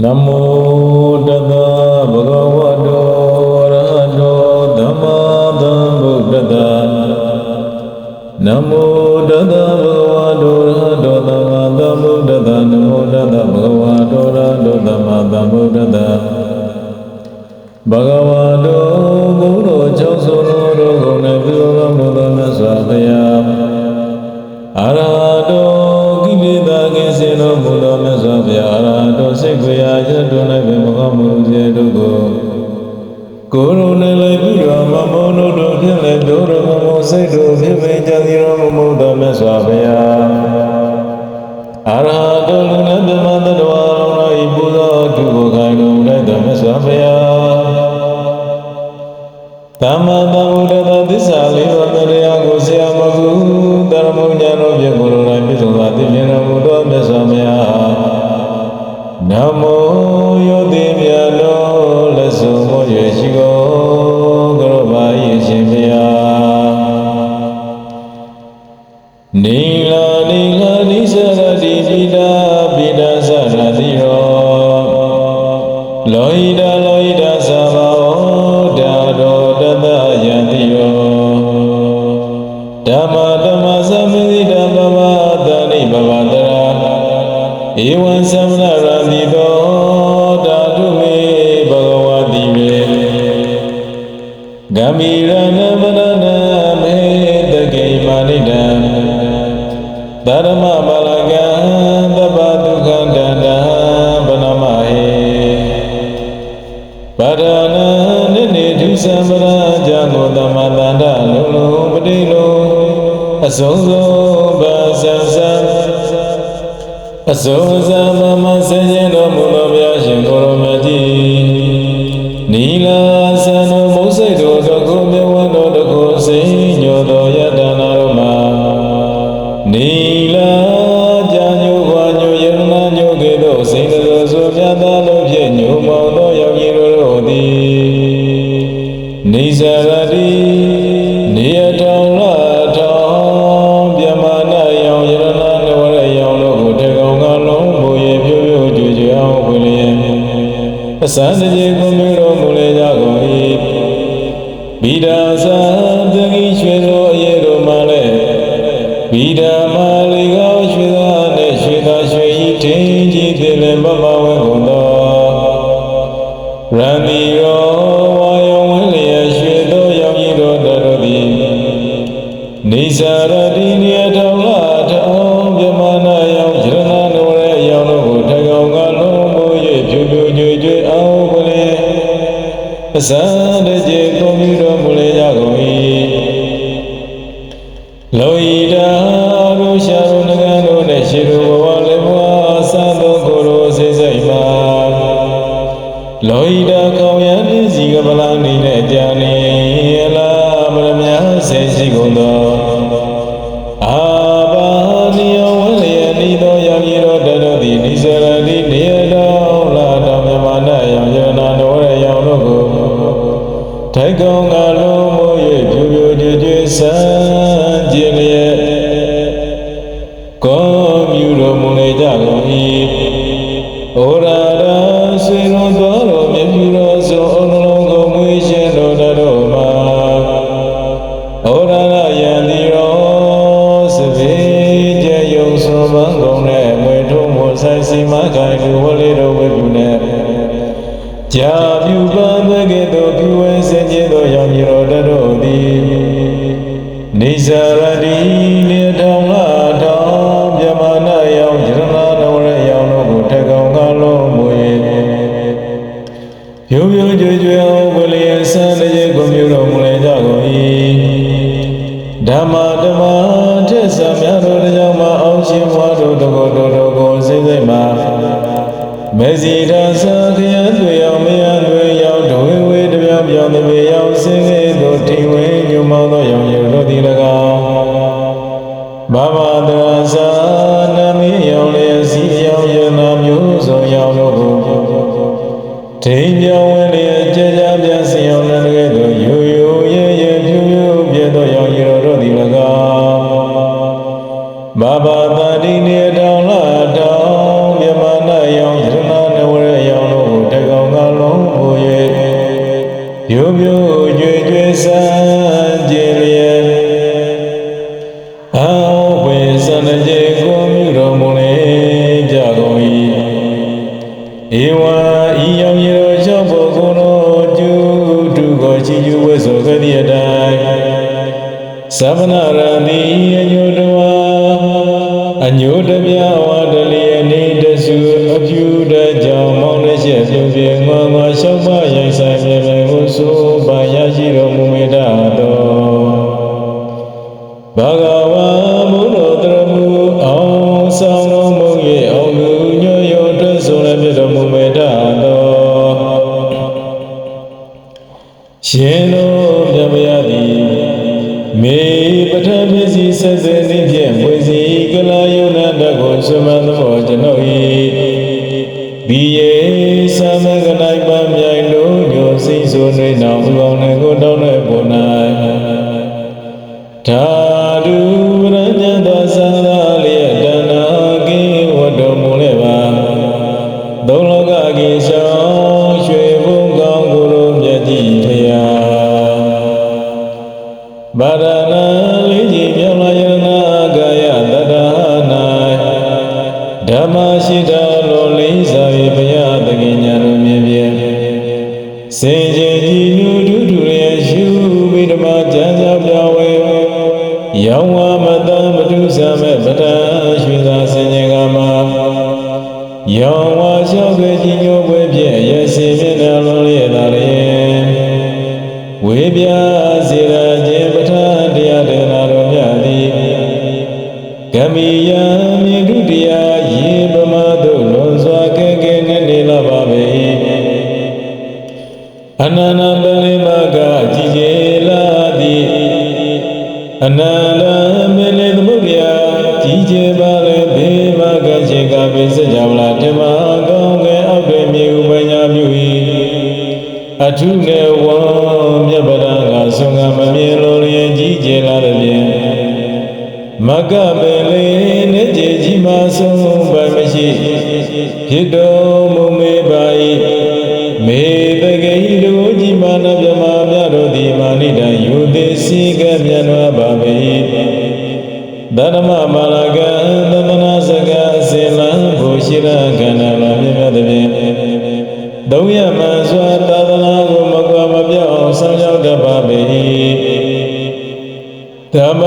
नमो तदा လည်းပြီးတော်မမုံတို့တို့ဖြင့်လည်းတို့တော်မမုံစိတ်တို့ဖြစ်ပင်ကြသည်တော်မမုံတော်မြတ်စွာဘုရားအရဟတောလူနဲ့ပြမတ္တဝါတော်ဤပူဇော်သူကိုခိုင်တော်၌တော်မြတ်စွာဘုရားသမ္မာ la la ဗဒနာနိနေဒုစံပရာဂျာငောတမတန္တလုံလုံပတိလုံအစုံစုံပါဇံဇံအစုံဇံမမဆင်းရဲတော်မူသောဘုရားရှင်ကိုရော Sani Shazam 太公啊！ ရတိနေထောင်လာထောင်မြမနာယောင်ယရနာတော်ရယောင်တို့ကိုထကောင်ကလုံးမူ၍ပြုံပြုံကြွကြွအောင်ကိုလျင်ဆန်းတဲ့ကိုမျိုးတော်မူလည်းကြကုန်၏ဓမ္မဓမ္မထက်ဆံမြတ်တို့ကြောင့်မအောင်ရှင်ဘွားတို့တို့ကိုတို့တို့ကိုစိမ့်စိမ့်မှာမေဇီဒါသခရသွေအောင်မရသွေရောက်ဒွေဝေတပြောင်ပြောင်သွေရောက်စင်းစေတို့တိဝေညုံမောသော ဘဘဒရာဇာနမေယောလေစီယောယနာမျိုးစုံရောက်လို့ဒိဉ္ဇဝ ချီးကျူးဝဲဆိုခဲ့သည့်အတိုင်းသမဏရံဒီအညိုတဝါအညိုတပြဝါဒလီအနေတစုအပြူတကြောင့်မောင်းနှရှက်ပြုံပြေငွားငွားရှောက်ပါရိုက်ဆိုင်မြေမြေကိုဆိုပါရရှိတော်မူမေတ္တာတော်ဘာဂ ရှင်တော်မြတ်ဗျာသည်မေပထမစ္စည်းဆက်စနေဖြင့်ဝေစီကလာယုဏတကောသမန်သောကျွန်ုပ်၏ဘီယေသမဂနိုင်ပမြိုင်လို့ညိုစိဆိုးနှွေးနောင်သော စေခြင်းကြည်နူဒုဒုရဲ့ရှုမိဓမ္မကြံကြပြဝေရောင်းဝ အနန္တမင်းနေသမုဒ္ဒရာကြီးကျယ်ပါလေဘေးမကရှိကပိစကြဝဠာဓမ္မကောင်းငယ်အောက်တွင်မြေဥပညာမြူ၏အထုနေဝံမြတ်ဗရာကဆုံးကမမြင်လို့လျင်ကြီးကျယ်လာသည်ဖြင့်မကပင်လေးနေကြည်ကြီးမှဆုံးပိုင်မရှိဖြစ်တော်မူမေပါ၏မေ ဓမ္မပါရကသမနာစကစေလံဘူရှိရကဏလာမြတ်တဖြင့်ဒုံရမစွာသာသနာကိုမကွာမပြောင်းဆောင်ရောက်တတ်ပါပေဓမ္မ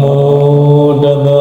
দামোদর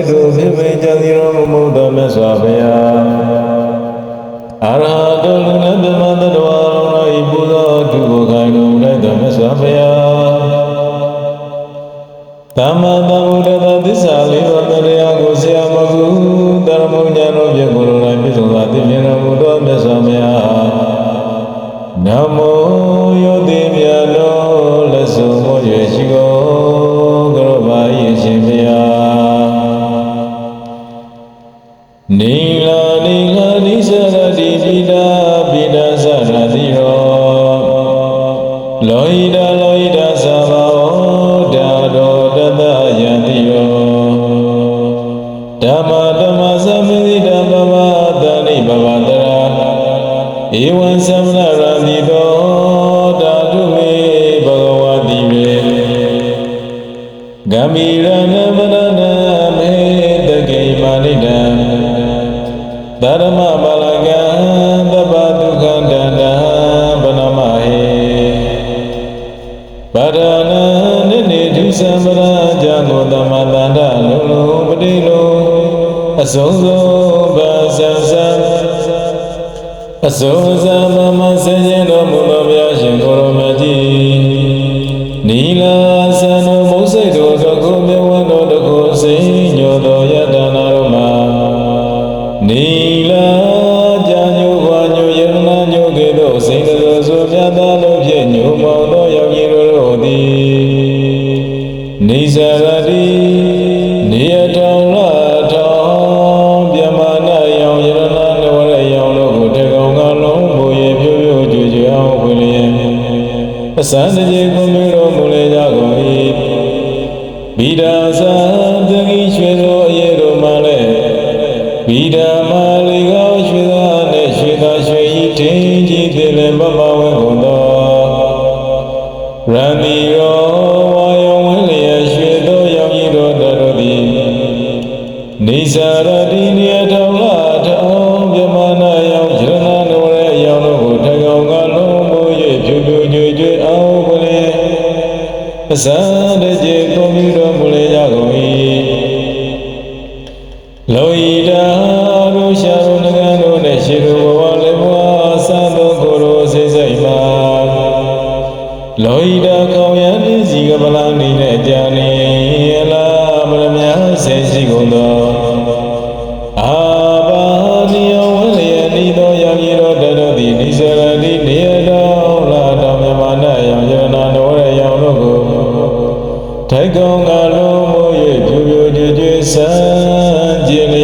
သိတုဘိဗေကြတိရောမုဒ္ဒမေစွာဘုရား ဗရဏနိနိဒုစံဗရာဇံကိုသမတန္တလုံလုံပတိလုံအစုံစုံဗဇံဇံအစုံဇံမမဆင်းရဲတော်မူသောဘုရားရှင်ကိုရောမြတ်ကြီးနီလာ Sadhguru زار جے ထိုက်ကောင်ကလုံးမို့ရဲ့ဖြူဖြူကျွကျွစံကျင်လေ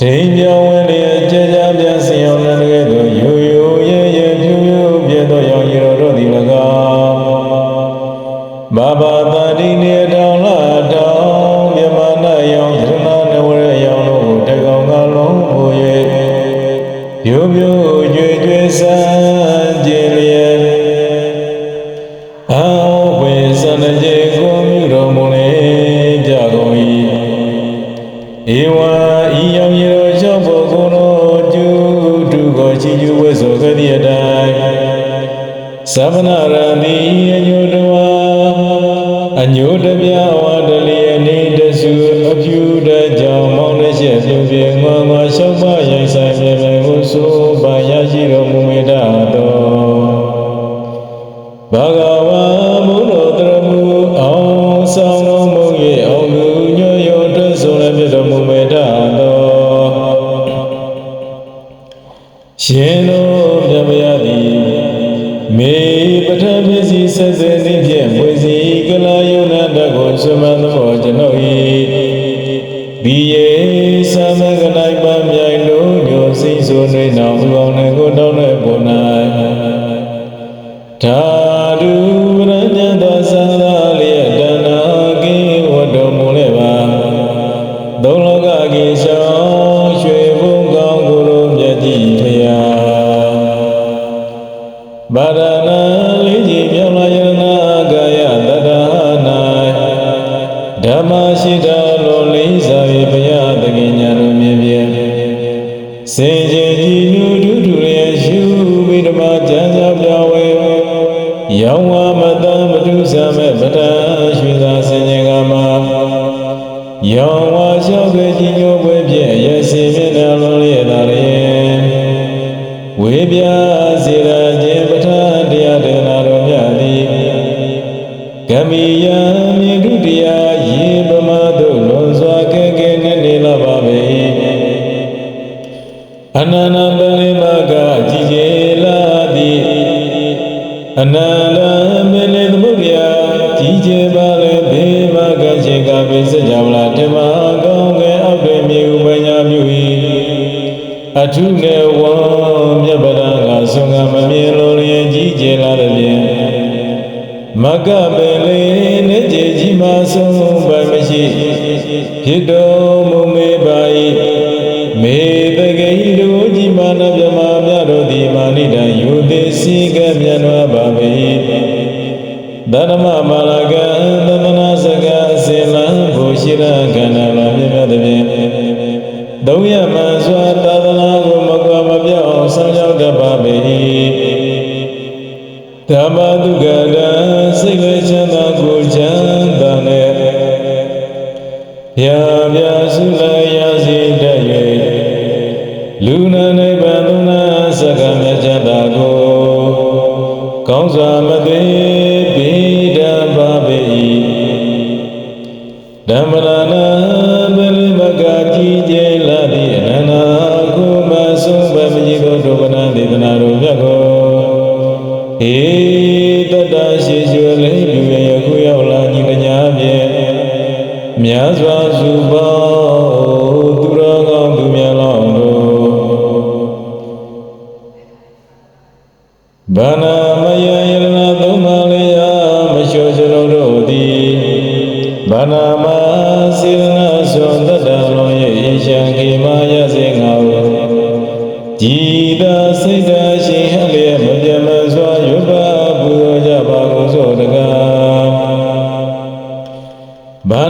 谁料我？ သဗ္ဗနာရဏီအညုတဝါအညုတပြဝါဒလီအနေတစုအပြူတကြောင့်မောင်းနှရှက်ပြင်းပြင်းငွားငွားရှောက်ပါရိုက်ဆိုင်မြေမြေကိုဆိုပါရရှိတော်မူမေတ္တာတော်ဘာဂဝါမုနောတရမူအောင်ဆောင်တော်မူ၏အောင်လူညွယောတွင်ဆုံးလည်းပြတော်မူမေတ္တာတော်ရှင်တော် ဘုရားသည်မေပထမစီဆက်စဲနေဖြင့်ဝေစီကလာယုဏတကိုစမသမောကျွန်ုပ်၏ဘီယေသမဂနိုင်ပမြိုင်လုံးညိုစိဆိုနေနောင်ဥအောင်နေကိုတောင်းတဲ့ပုံ၌ဓာ စ နန္တမေလေသမုဒ္ဒရာကြည်ကျေပါလေဘေမကချေကပိစကြဗလာဓမ္မကောင်းကဲအောက်တွင်မြေဥပညာပြု၏အထုနေဝံမြတ်ဗဒံကဆုံကမမြင်လို့လျင်ကြီးကျေလာသည်ဖြင့်မကပေလေနေကြည်ကြီးမဆုံးပါမရှိဖြစ်တော် စီကမြတ်တော်ပါပေဓမ္မမာလကံသန္တနာစကစေလံဘုရှိရကန္နာလောမြတ်မြတ်သည်ဖြင့်သုံးရမှန်စွာသာသနာကိုမကွာမပြောင်းဆောင်ရောက်တတ်ပါပေဓမ္မဒုက္ခတံစိတ်ဝေချမ်းသာကိုချမ်းသာနဲ့ပြာပြာစုလိုက်ရစေတတ်၍လူနာနိဗ္ဗာန်သုံးနာ င်းစွာမသိပိဒံပါပေဓမ္မရဏပရိမကကြည်ကျေလာသည့်အနန္တကုမဆုံးဗမကြီးသောဒုက္ခနာဒေသနာတို့မြတ်ကိုဧတတရှိကျွယ်လေးလူရယခုရောက်လာညီတညာဖြင့်မြတ်စွာစုပေါ ဘာ